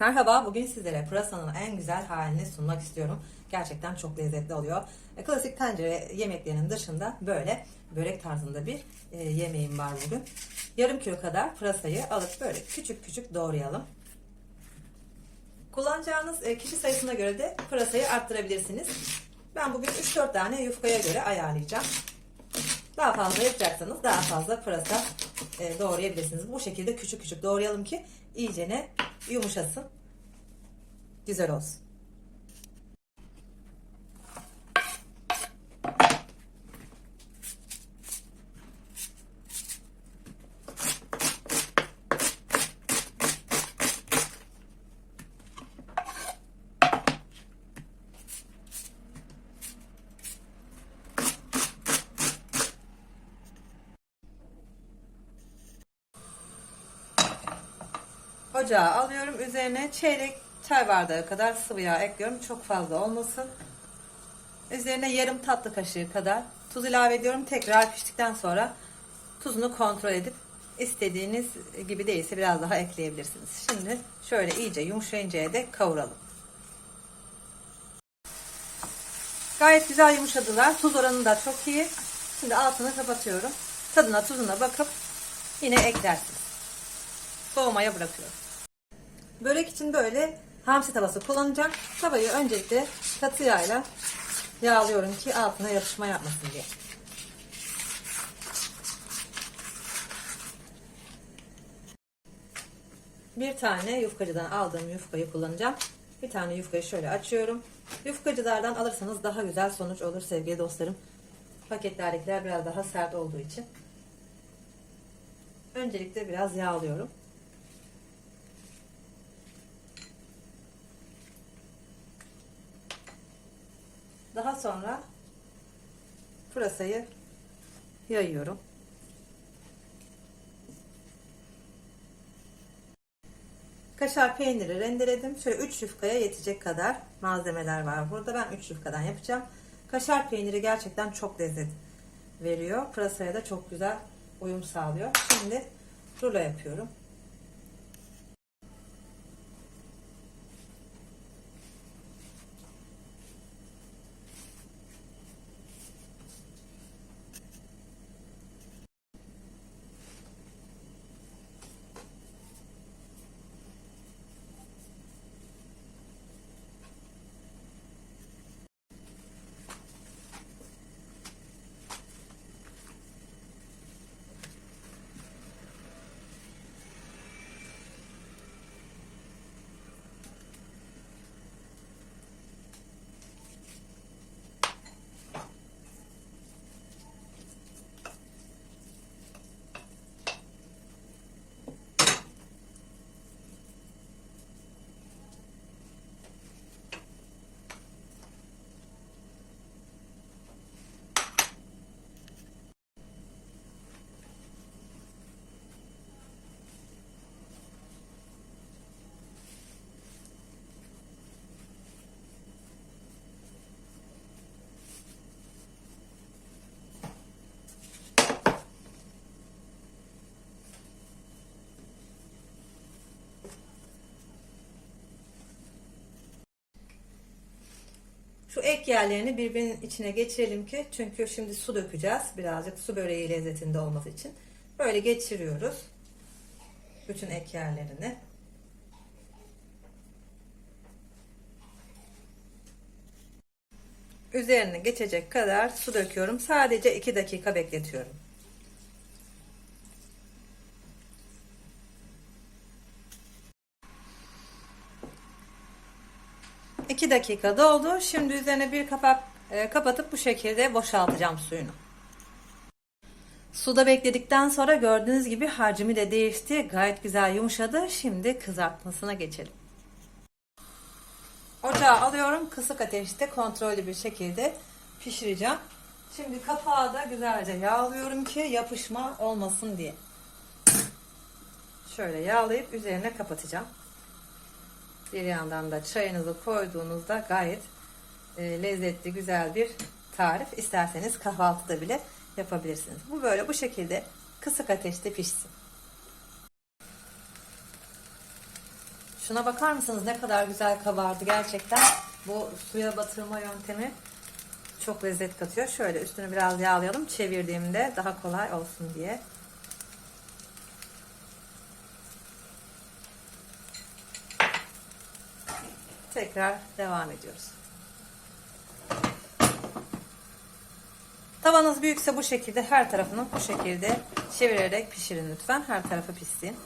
Merhaba, bugün sizlere pırasanın en güzel halini sunmak istiyorum. Gerçekten çok lezzetli oluyor. E, Klasik tencere yemeklerinin dışında böyle börek tarzında bir e, yemeğim var bugün. Yarım kilo kadar pırasayı alıp böyle küçük küçük doğrayalım. Kullanacağınız e, kişi sayısına göre de pırasayı arttırabilirsiniz. Ben bugün 3-4 tane yufkaya göre ayarlayacağım. Daha fazla yapacaksanız daha fazla pırasa doğrayabilirsiniz. Bu şekilde küçük küçük doğrayalım ki iyicene yumuşasın. Güzel olsun. Ocağa alıyorum. Üzerine çeyrek çay bardağı kadar sıvı yağ ekliyorum. Çok fazla olmasın. Üzerine yarım tatlı kaşığı kadar tuz ilave ediyorum. Tekrar piştikten sonra tuzunu kontrol edip istediğiniz gibi değilse biraz daha ekleyebilirsiniz. Şimdi şöyle iyice yumuşayıncaya dek kavuralım. Gayet güzel yumuşadılar. Tuz oranı da çok iyi. Şimdi altını kapatıyorum. Tadına tuzuna bakıp yine eklersiniz. Soğumaya bırakıyorum. Börek için böyle hamsi tavası kullanacağım. Tavayı öncelikle katı yağla yağlıyorum ki altına yapışma yapmasın diye. Bir tane yufkacıdan aldığım yufkayı kullanacağım. Bir tane yufkayı şöyle açıyorum. Yufkacılardan alırsanız daha güzel sonuç olur sevgili dostlarım. Paketlerdekiler biraz daha sert olduğu için. Öncelikle biraz yağlıyorum. Daha sonra pırasayı yayıyorum. Kaşar peyniri rendeledim. Şöyle 3 yufkaya yetecek kadar malzemeler var. Burada ben 3 yufkadan yapacağım. Kaşar peyniri gerçekten çok lezzet veriyor. Pırasaya da çok güzel uyum sağlıyor. Şimdi rulo yapıyorum. Şu ek yerlerini birbirinin içine geçirelim ki çünkü şimdi su dökeceğiz. Birazcık su böreği lezzetinde olması için. Böyle geçiriyoruz. Bütün ek yerlerini. Üzerine geçecek kadar su döküyorum. Sadece 2 dakika bekletiyorum. 2 dakika doldu. Şimdi üzerine bir kapak e, kapatıp bu şekilde boşaltacağım suyunu. Suda bekledikten sonra gördüğünüz gibi harcımı da değişti. Gayet güzel yumuşadı. Şimdi kızartmasına geçelim. Ocağa alıyorum. Kısık ateşte kontrollü bir şekilde pişireceğim. Şimdi kapağı da güzelce yağlıyorum ki yapışma olmasın diye. Şöyle yağlayıp üzerine kapatacağım. Bir yandan da çayınızı koyduğunuzda gayet e, lezzetli güzel bir tarif. İsterseniz kahvaltıda bile yapabilirsiniz. Bu böyle bu şekilde kısık ateşte pişsin. Şuna bakar mısınız ne kadar güzel kabardı gerçekten. Bu suya batırma yöntemi çok lezzet katıyor. Şöyle üstünü biraz yağlayalım. Çevirdiğimde daha kolay olsun diye. Tekrar devam ediyoruz. Tavanız büyükse bu şekilde her tarafını bu şekilde çevirerek pişirin lütfen. Her tarafı pişsin.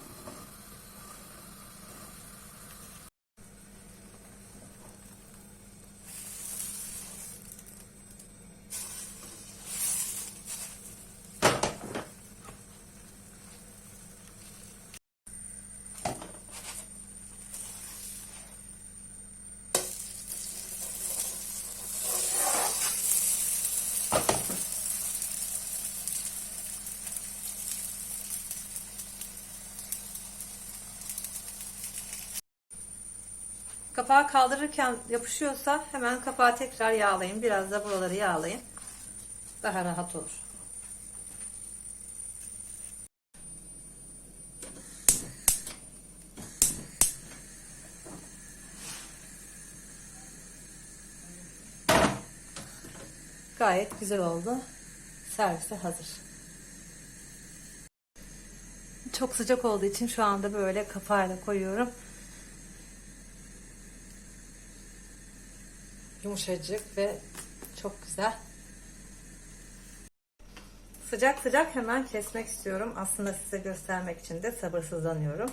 Kapağı kaldırırken yapışıyorsa hemen kapağı tekrar yağlayın. Biraz da buraları yağlayın. Daha rahat olur. Gayet güzel oldu. Servise hazır. Çok sıcak olduğu için şu anda böyle kapağıyla koyuyorum. Yumuşacık ve çok güzel. Sıcak sıcak hemen kesmek istiyorum. Aslında size göstermek için de sabırsızlanıyorum.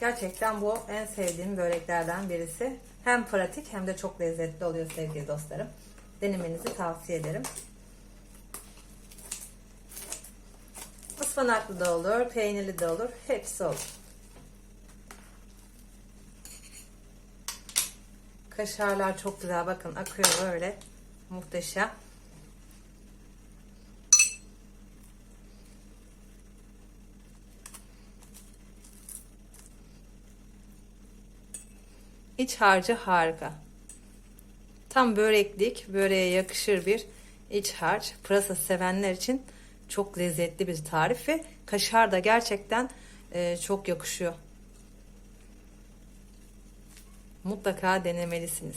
Gerçekten bu en sevdiğim böreklerden birisi. Hem pratik hem de çok lezzetli oluyor sevgili dostlarım. Denemenizi tavsiye ederim. Ispanaklı da olur, peynirli de olur. Hepsi olur. Kaşarlar çok güzel. Bakın akıyor böyle. Muhteşem. İç harcı harika. Tam böreklik, böreğe yakışır bir iç harç. Pırasa sevenler için çok lezzetli bir tarif ve kaşar da gerçekten e, çok yakışıyor. Mutlaka denemelisiniz.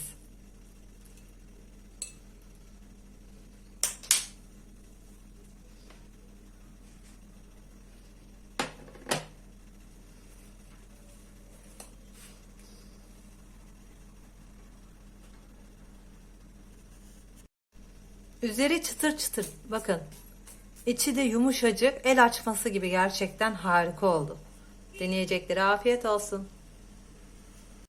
Üzeri çıtır çıtır. Bakın. İçi de yumuşacık. El açması gibi gerçekten harika oldu. Deneyecekleri afiyet olsun.